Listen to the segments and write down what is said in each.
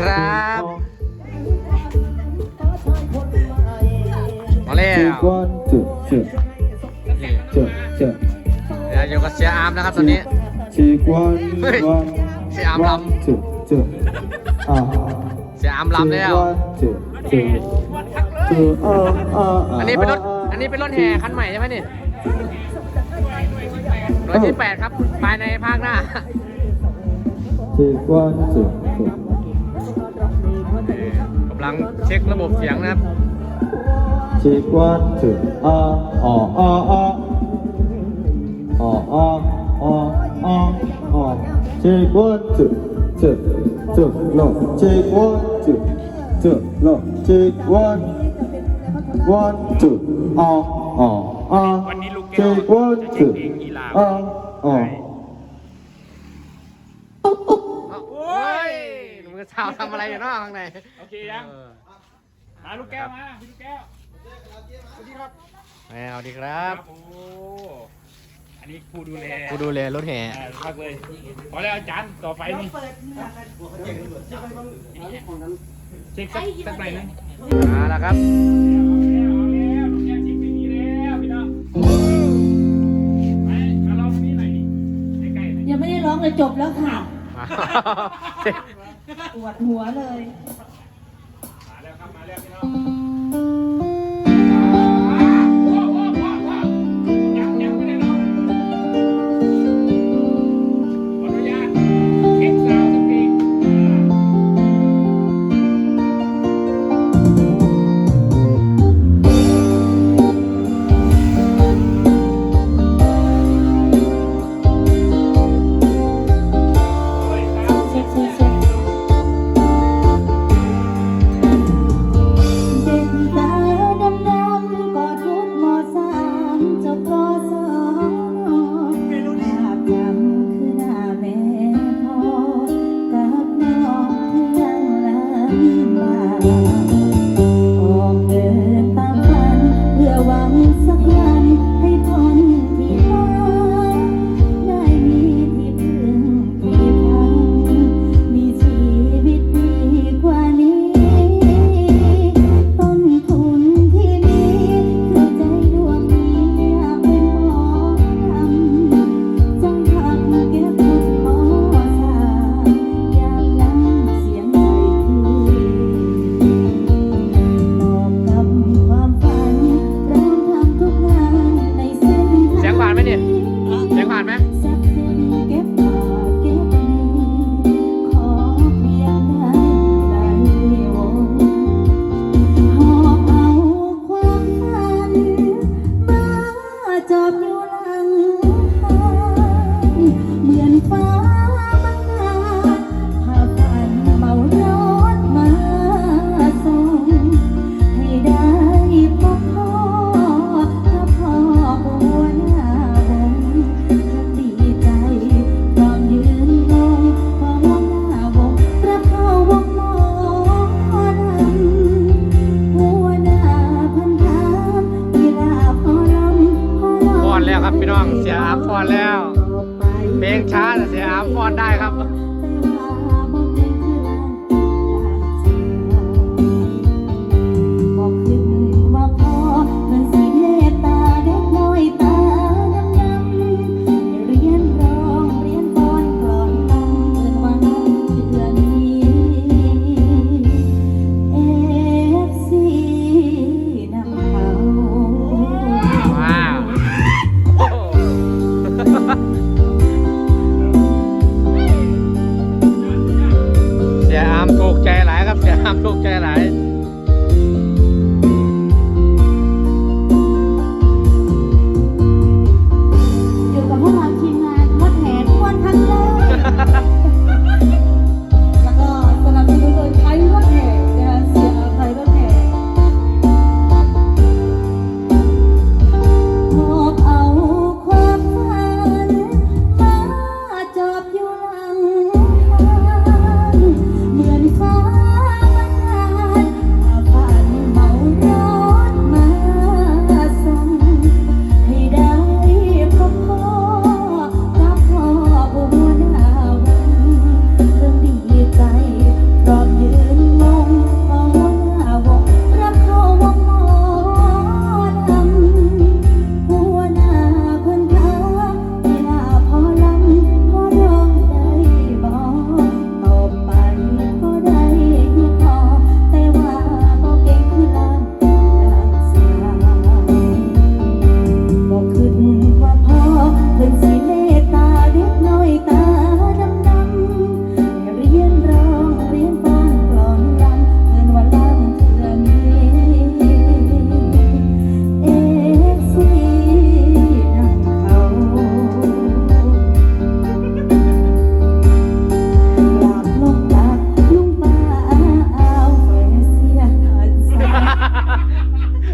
ครับ มาแล้วกวนจุดจุดนี่จุดจุดเดี๋ยวอยู่กับเสียอาร์มนะครับตอนนี้ ชีกวนเฮ้ยกวนเสียอามลำ จุดจุดอ่าเสียอาร์มลำแล้วจุดจุดจุดอ่าอ่าอันนี้เป็นรถ อันนี้เป็นรถแห่คันใหม่ใช่ไหมนี่รถที่แปดครับ ภายในภาคหน้า ชีกวนจุดจุด กำลังเช็คระบบเสียงนะครับชีกวนจุดอ่าอ่าอ่าอ่าอ่าอ่าอ่าอ่าอ่าชีกวนจุดจุดจุดลงชีกวนจุดจุดลงชีวน one two อ่าอ่าอ่าวันนี้ลูกแก้วชีกวนจะเช็จุดเพลงกีฬาอ่าอ่าาวทำอะไรอยู่เนอกข้างในโอเคยังมาลูกแก้วมาพี่ลูกแก้วไม่เอาดีครับโอ้อันนี้ผู้ดูแลกูดูแลรถแห่อ่าพักเลยพอแล้วอาจารย์ต่อไฟนี่เช็คสักสักหน่อยนึง มาแล้วครับเอาแล้วเอาแล้วลูกแก้วเช็คเพลงนี้แล้วพี่น้องไปมาลองนี่หน่อยนี่ใกล้ๆหน่อยยังไม่ได้ร้องเลยจบแล้วค่ะมา ปวดหัวเลย มาแล้วครับ มาแล้วพี่น้อง 你妈 ผ่านไหมเนี่ยเสียงผ่านไหม capa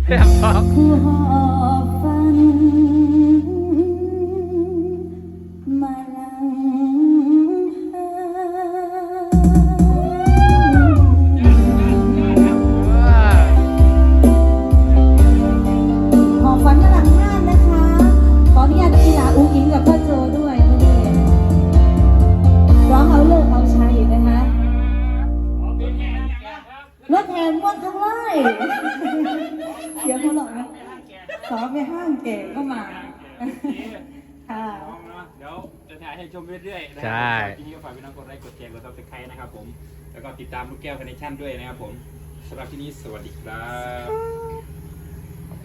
太好了。าวไปห้างแก่ก็มา ค่ะ น้องเนาะเดี๋ยวจะถ่ายให้ชมเรื่อยๆนะคใช่ทีนี้ก็ฝากพี่น้องกดไลค์กดแชร์กดซับสไครต์นะครับผม แล้วก็ติดตามลูกแก้วคอนเนคชั่นด้วยนะครับผมสำหรับที่นี้สวัสดีครับ